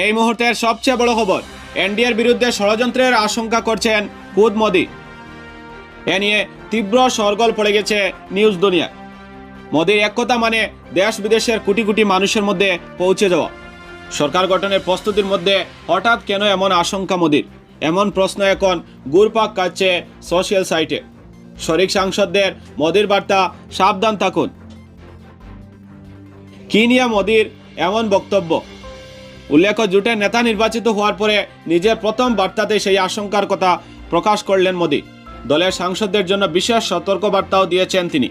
এই মুহূর্তের সবচেয়ে বড় খবর, এনডিএর বিরুদ্ধে ষড়যন্ত্রের আশঙ্কা করছেন খুদ মোদি। এ নিয়ে তীব্র সরগোল পড়ে গেছে নিউজ দুনিয়া। মোদির একতা মানে দেশ বিদেশের কোটি কোটি মানুষের মধ্যে পৌঁছে যাওয়া। সরকার গঠনের প্রস্তুতির মধ্যে হঠাৎ কেন এমন আশঙ্কা মোদির? এমন প্রশ্ন এখন গুরপাক কাটছে সোশ্যাল সাইটে। শরিক সাংসদদের মোদির বার্তা, সাবধান থাকুন। কি নিয়ে মোদির এমন বক্তব্য? উল্লেখ্য জোটের নেতা নির্বাচিত হওয়ার পরে নিজের প্রথম বার্তাতে সেই আশঙ্কার কথা প্রকাশ করলেন মোদি। দলের সাংসদদের জন্য বিশেষ সতর্ক বার্তাও দিয়েছেন তিনি।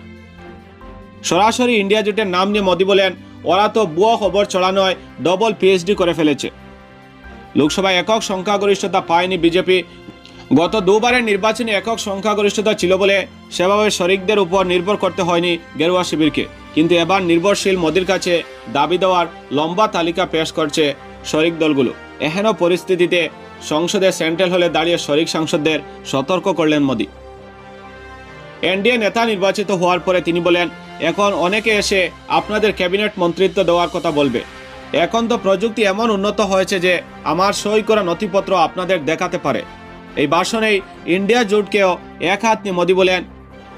সরাসরি ইন্ডিয়া জোটের নাম নিয়ে মোদি বলেন, ওরা তো বুয়ো খবর ছড়ানোয় ডবল পিএইচডি করে ফেলেছে। লোকসভায় একক সংখ্যাগরিষ্ঠতা পায়নি বিজেপি। গত দুবারের নির্বাচনে একক সংখ্যাগরিষ্ঠতা ছিল বলে সেভাবে শরিকদের উপর নির্ভর করতে হয়নি গেরুয়া শিবিরকে। কিন্তু এবার নির্ভরশীল মোদির কাছে দাবি দেওয়ার লম্বা তালিকা পেশ করছে শরিক দলগুলো। এহেন পরিস্থিতিতে সংসদে সেন্ট্রাল হলে দাঁড়িয়ে শরিক সাংসদদের সতর্ক করলেন মোদী। এনডিএ নেতা নির্বাচিত হওয়ার পরে তিনি বলেন, এখন অনেকে এসে আপনাদের ক্যাবিনেট মন্ত্রিত্ব দেওয়ার কথা বলবে। এখন তো প্রযুক্তি এমন উন্নত হয়েছে যে আমার সই করা নথিপত্র আপনাদের দেখাতে পারে। এই ভাষণেই ইন্ডিয়া জোটকেও এক হাত নিয়ে মোদী বলেন,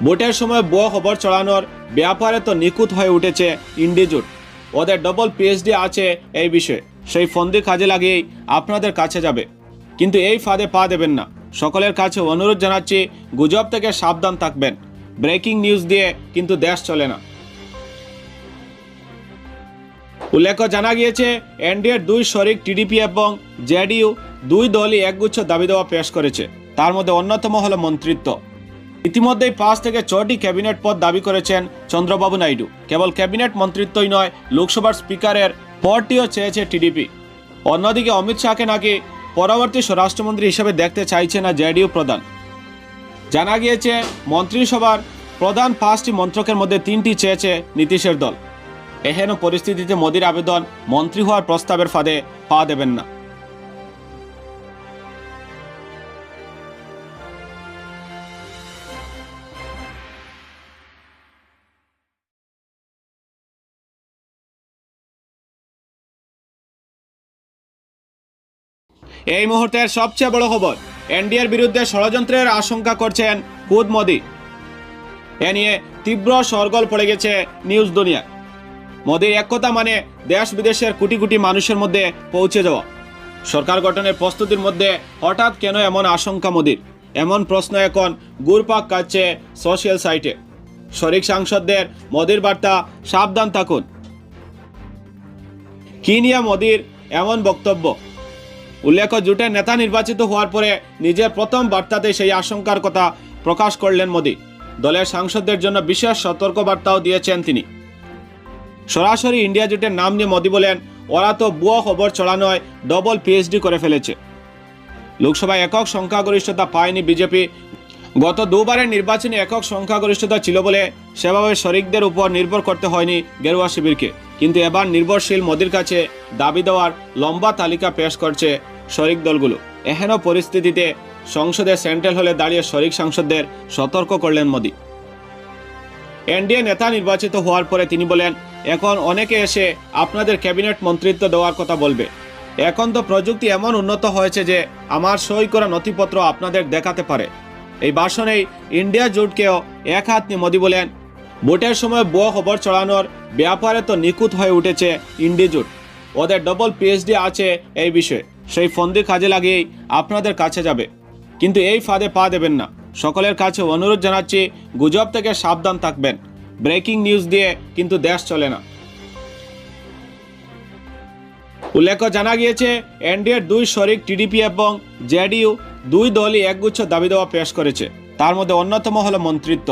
ভোটের সময় বুয়ো খবর চড়ানোর ব্যাপারে তো নিখুঁত হয়ে উঠেছে ইন্ডি জোট। ওদের ডবল পিএইচডি আছে এই বিষয়ে। সেই ফন্দি কাজে লাগিয়েই আপনাদের কাছে যাবে। কিন্তু এই ফাঁদে পা দেবেন না। সকলের কাছে অনুরোধ জানাচ্ছি, গুজব থেকে সাবধান থাকবেন। ব্রেকিং নিউজ দিয়ে কিন্তু দেশ চলে না। উল্লেখ্য জানা গিয়েছে, এনডিএর দুই শরিক টিডিপি এবং জেডিইউ দুই দলই একগুচ্ছ দাবি দেওয়া পেশ করেছে। তার মধ্যে অন্যতম হল মন্ত্রিত্ব। ইতিমধ্যেই পাঁচ থেকে ছটি ক্যাবিনেট পদ দাবি করেছেন চন্দ্রবাবু নাইডু। কেবল ক্যাবিনেট মন্ত্রিত্বই নয়, লোকসভার স্পিকারের পদটিও চেয়েছে টিডিপি। অন্যদিকে অমিত শাহকে নাকি পরবর্তী স্বরাষ্ট্রমন্ত্রী হিসেবে দেখতে চাইছে না জেডিইউ প্রধান। জানা গিয়েছে, মন্ত্রিসভার প্রধান পাঁচটি মন্ত্রকের মধ্যে তিনটি চেয়েছে নীতিশের দল। এহেন পরিস্থিতিতে মোদির আবেদন মন্ত্রী হওয়ার প্রস্তাবের ফাঁদে পা দেবেন না। এই মুহূর্তের সবচেয়ে বড় খবর, এনডিএর বিরুদ্ধে ষড়যন্ত্রের আশঙ্কা করছেন খুদ মোদি। এ নিয়ে তীব্র সরগোল পড়ে গেছে নিউজ দুনিয়া। মোদির এক কথা মানে দেশ বিদেশের কোটি কোটি মানুষের মধ্যে পৌঁছে যাওয়া। সরকার গঠনের প্রস্তুতির মধ্যে হঠাৎ কেন এমন আশঙ্কা মোদির? এমন প্রশ্ন এখন গুরপাক কাটছে সোশ্যাল সাইটে। শরিক সাংসদদের মোদির বার্তা সাবধান থাকুন। কি নিয়ে মোদির এমন বক্তব্য? উল্লেখ্য, জোটের নেতা নির্বাচিত হওয়ার পরে নিজের প্রথম বার্তাতে সেই আশঙ্কার কথা প্রকাশ করলেন মোদি। দলের সাংসদদের জন্য বিশেষ সতর্ক বার্তাও দিয়েছেন তিনি। সরাসরি ইন্ডিয়া জোটের নাম নিয়ে মোদি বলেন, ওরা তো বুয়া খবর ছড়ানোয় ডবল পিএইচডি করে ফেলেছে। লোকসভায় একক সংখ্যাগরিষ্ঠতা পায়নি বিজেপি। গত দুবারের নির্বাচনে একক সংখ্যাগরিষ্ঠতা ছিল বলে সেভাবে শরিকদের উপর নির্ভর করতে হয়নি গেরুয়া শিবিরকে। কিন্তু এবার নির্ভরশীল মোদির কাছে দাবি দেওয়ার লম্বা তালিকা পেশ করছে শরিক দলগুলো। এহেন পরিস্থিতিতে সংসদে সেন্ট্রাল হলে দাঁড়িয়ে শরিক সাংসদদের সতর্ক করলেন মোদি। এনডিএ নেতা নির্বাচিত হওয়ার পরে তিনি বলেন, এখন অনেকে এসে আপনাদের ক্যাবিনেট মন্ত্রিত্ব দেওয়ার কথা বলবে। এখন তো প্রযুক্তি এমন উন্নত হয়েছে যে আমার সই করা নথিপত্র আপনাদের দেখাতে পারে। এই ভাষণেই ইন্ডিয়া জোটকেও এক হাত নিয়ে মোদি বলেন ভোটের সময় বুয়ো খবর চড়ানোর ব্যাপারে তো নিখুঁত হয়ে উঠেছে ইন্ডি জোট। ওদের ডবল পিএইচডি আছে এই বিষয়ে। সেই ফন্দি কাজে লাগিয়েই আপনাদের কাছে যাবে। কিন্তু এই ফাঁদে পা দেবেন না। সকলের কাছে অনুরোধ জানাচ্ছি, গুজব থেকে সাবধান থাকবেন। ব্রেকিং নিউজ দিয়ে কিন্তু দেশ চলে না। উল্লেখ্য জানা গিয়েছে, এনডিএর দুই শরিক টিডিপি এবং জেডিইউ দুই দলই একগুচ্ছ দাবি দেওয়া পেশ করেছে। তার মধ্যে অন্যতম হলো মন্ত্রিত্ব।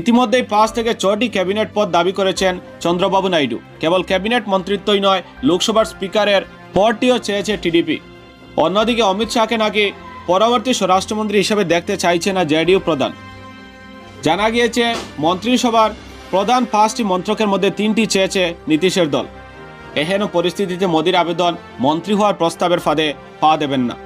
ইতিমধ্যেই পাঁচ থেকে ছটি ক্যাবিনেট পদ দাবি করেছেন চন্দ্রবাবু নাইডু। কেবল ক্যাবিনেট মন্ত্রিত্বই নয়, লোকসভার স্পিকারের পদটিও চেয়েছে টিডিপি। অন্যদিকে অমিত শাহকে নাকি পরবর্তী স্বরাষ্ট্রমন্ত্রী হিসেবে দেখতে চাইছে না জেডিইউ প্রধান। জানা গিয়েছে, মন্ত্রিসভার প্রধান পাঁচটি মন্ত্রকের মধ্যে তিনটি চেয়েছে নীতিশের দল। এহেন পরিস্থিতিতে মোদির আবেদন মন্ত্রী হওয়ার প্রস্তাবের ফাঁদে পা দেবেন না।